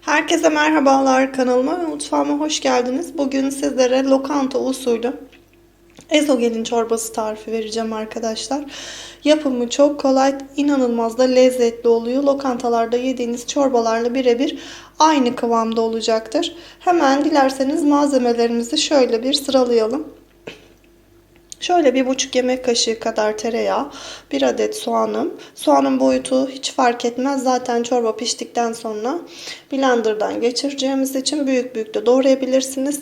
Herkese merhabalar kanalıma ve mutfağıma hoş geldiniz. Bugün sizlere lokanta usulü ezogelin çorbası tarifi vereceğim arkadaşlar. Yapımı çok kolay, inanılmaz da lezzetli oluyor. Lokantalarda yediğiniz çorbalarla birebir aynı kıvamda olacaktır. Hemen dilerseniz malzemelerimizi şöyle bir sıralayalım. Şöyle bir buçuk yemek kaşığı kadar tereyağı, bir adet soğanım. Soğanın boyutu hiç fark etmez. Zaten çorba piştikten sonra blenderdan geçireceğimiz için büyük büyük de doğrayabilirsiniz.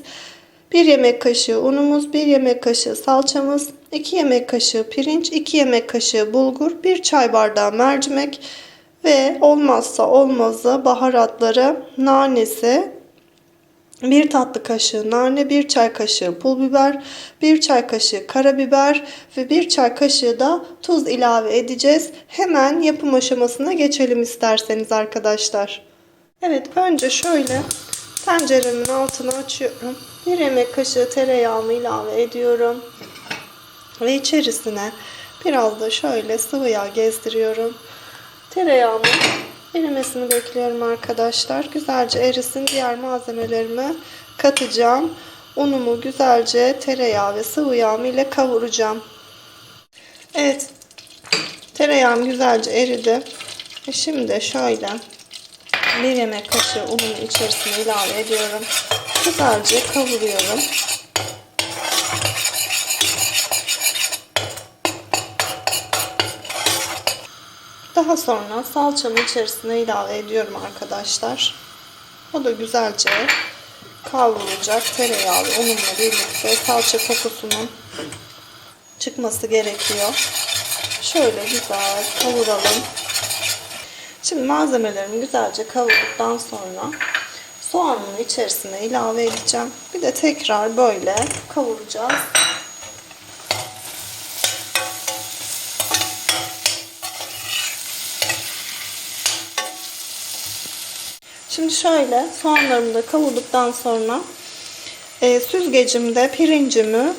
Bir yemek kaşığı unumuz, bir yemek kaşığı salçamız, iki yemek kaşığı pirinç, iki yemek kaşığı bulgur, bir çay bardağı mercimek ve olmazsa olmazı baharatları nanesi, 1 tatlı kaşığı nane, 1 çay kaşığı pul biber, 1 çay kaşığı karabiber ve 1 çay kaşığı da tuz ilave edeceğiz. Hemen yapım aşamasına geçelim isterseniz arkadaşlar. Evet önce şöyle tenceremin altını açıyorum. 1 yemek kaşığı tereyağımı ilave ediyorum. Ve içerisine biraz da şöyle sıvı yağ gezdiriyorum. Tereyağımın erimesini bekliyorum arkadaşlar. Güzelce erisin. Diğer malzemelerimi katacağım. Unumu güzelce tereyağı ve sıvı yağım ile kavuracağım. Evet. Tereyağım güzelce eridi. Ve şimdi şöyle bir yemek kaşığı unun içerisine ilave ediyorum. Güzelce kavuruyorum. Daha sonra salçamı içerisine ilave ediyorum arkadaşlar. O da güzelce kavrulacak. Tereyağı unumla birlikte salça kokusunun çıkması gerekiyor. Şöyle güzel kavuralım. Şimdi malzemelerimi güzelce kavurduktan sonra soğanın içerisine ilave edeceğim. Bir de tekrar böyle kavuracağız. Şimdi şöyle soğanlarımı da kavurduktan sonra e, süzgecimde pirincimi,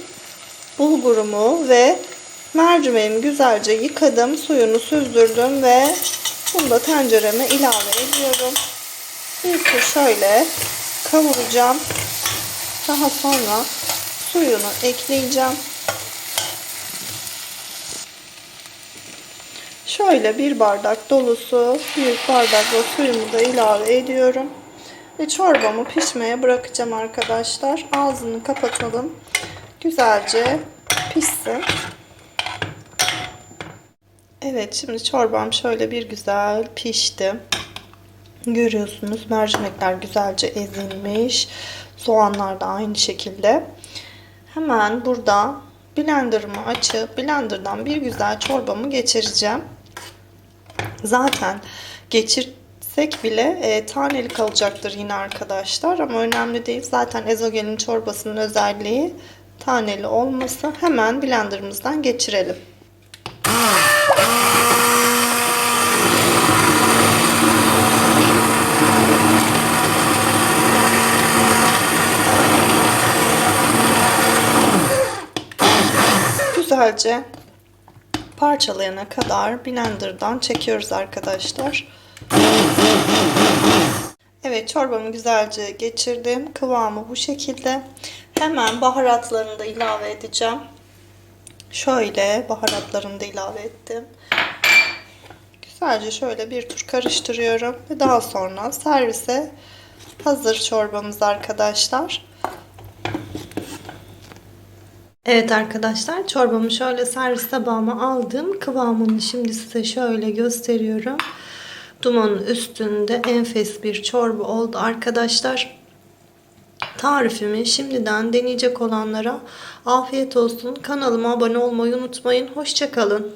bulgurumu ve mercimeğimi güzelce yıkadım. Suyunu süzdürdüm ve bunu da tencereme ilave ediyorum. Tur şöyle kavuracağım. Daha sonra suyunu ekleyeceğim. Şöyle bir bardak dolusu büyük bardakla suyumu da ilave ediyorum. Ve çorbamı pişmeye bırakacağım arkadaşlar. Ağzını kapatalım. Güzelce pişsin. Evet şimdi çorbam şöyle bir güzel pişti. Görüyorsunuz mercimekler güzelce ezilmiş. Soğanlar da aynı şekilde. Hemen burada blenderımı açıp blenderdan bir güzel çorbamı geçireceğim. Zaten geçirsek bile e, taneli kalacaktır yine arkadaşlar. Ama önemli değil. Zaten ezogelin çorbasının özelliği taneli olması. Hemen blenderımızdan geçirelim. Güzelce parçalayana kadar blenderdan çekiyoruz arkadaşlar. Evet çorbamı güzelce geçirdim. Kıvamı bu şekilde. Hemen baharatlarını da ilave edeceğim. Şöyle baharatlarını da ilave ettim. Güzelce şöyle bir tur karıştırıyorum. Ve daha sonra servise hazır çorbamız arkadaşlar. Evet arkadaşlar çorbamı şöyle servis tabağıma aldım. Kıvamını şimdi size şöyle gösteriyorum. Dumanın üstünde enfes bir çorba oldu arkadaşlar. Tarifimi şimdiden deneyecek olanlara afiyet olsun. Kanalıma abone olmayı unutmayın. Hoşçakalın.